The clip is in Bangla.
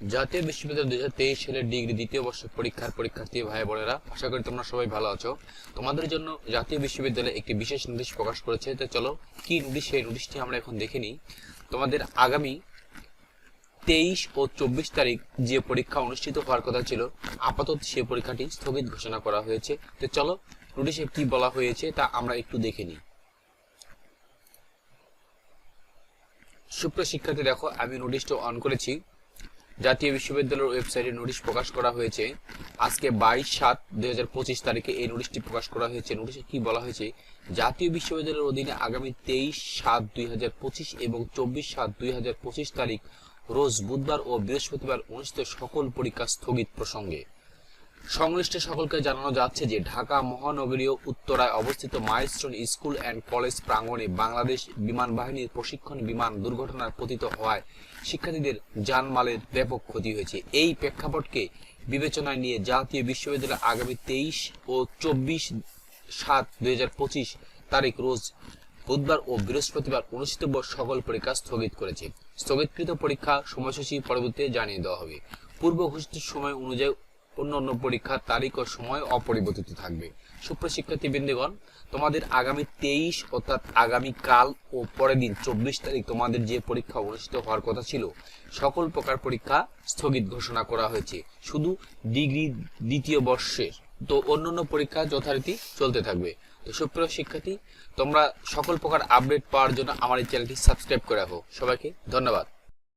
জাতীয় বিশ্ববিদ্যালয় দুই হাজার তেইশ সালের ডিগ্রি দ্বিতীয় বর্ষ পরীক্ষার পরীক্ষার্থী ভাই বোনেরা, আশা করি তোমরা সবাই ভালো আছো। তোমাদের জন্য জাতীয় বিশ্ববিদ্যালয় একটি বিশেষ নোটিশ প্রকাশ করেছে। তো চলো, কি নোটিশ? সেই নোটিশটি আমরা এখন দেখে নিই। তোমাদের আগামী তেইশ ও চব্বিশ তারিখ যে পরীক্ষা অনুষ্ঠিত হওয়ার কথা ছিল, আপাতত সেই পরীক্ষাটি স্থগিত ঘোষণা করা হয়েছে। তো চলো, নোটিশে কি বলা হয়েছে তা আমরা একটু দেখে নিই। সুপ্রিয় শিক্ষার্থী, দেখো, আমি নোটিশটা অন করেছি। জাতীয় বিশ্ববিদ্যালয়ের ওয়েবসাইটে নোটিশ প্রকাশ করা হয়েছে। আজকে বাইশ সাত দুই তারিখে এই নোটিশটি প্রকাশ করা হয়েছে। নোটিশে কি বলা হয়েছে? জাতীয় বিশ্ববিদ্যালয়ের অধীনে আগামী তেইশ সাত দুই এবং চব্বিশ সাত দুই তারিখ রোজ বুধবার ও বৃহস্পতিবার অনুষ্ঠিত সকল পরীক্ষা স্থগিত প্রসঙ্গে। সংশ্লিষ্ট সকলকে জানানো যাচ্ছে যে ঢাকা মহানগরীয় উত্তরায় অবস্থিত মাইলস্টোন স্কুল অ্যান্ড কলেজ প্রাঙ্গণে বাংলাদেশ বিমান বাহিনীর প্রশিক্ষণ বিমান দুর্ঘটনার পতিত হওয়ায় শিক্ষার্থীদের জানমালের ব্যাপক ক্ষতি হয়েছে। এই প্রেক্ষাপটকে বিবেচনায় নিয়ে জাতীয় বিশ্ববিদ্যালয় আগামী তেইশ ও চব্বিশ সাত দুই তারিখ রোজ বুধবার ও বৃহস্পতিবার অনুষ্ঠিত সকল পরীক্ষা স্থগিত করেছে। স্থগিতকৃত পরীক্ষা সময়সূচি পরবর্তীতে জানিয়ে দেওয়া হবে। পূর্ব ঘোষিত সময় অনুযায়ী অন্যান্য পরীক্ষার তারিখ ও সময় অপরিবর্তিত থাকবে। সুপ্রশিক্ষার্থী বৃন্দগণ তোমাদের আগামী তেইশ অর্থাৎ আগামী কাল ও পরের দিন চব্বিশ তারিখ তোমাদের যে পরীক্ষা অনুষ্ঠিত হওয়ার কথা ছিল, সকল প্রকার পরীক্ষা স্থগিত ঘোষণা করা হয়েছে। শুধু ডিগ্রি দ্বিতীয় বর্ষের তো অন্যান্য পরীক্ষা যথারীতি চলতে থাকবে। তো সুপ্রিয় শিক্ষার্থী, তোমরা সকল প্রকার আপডেট পাওয়ার জন্য আমার এই চ্যানেলটি সাবস্ক্রাইব করে রাখো। সবাইকে ধন্যবাদ।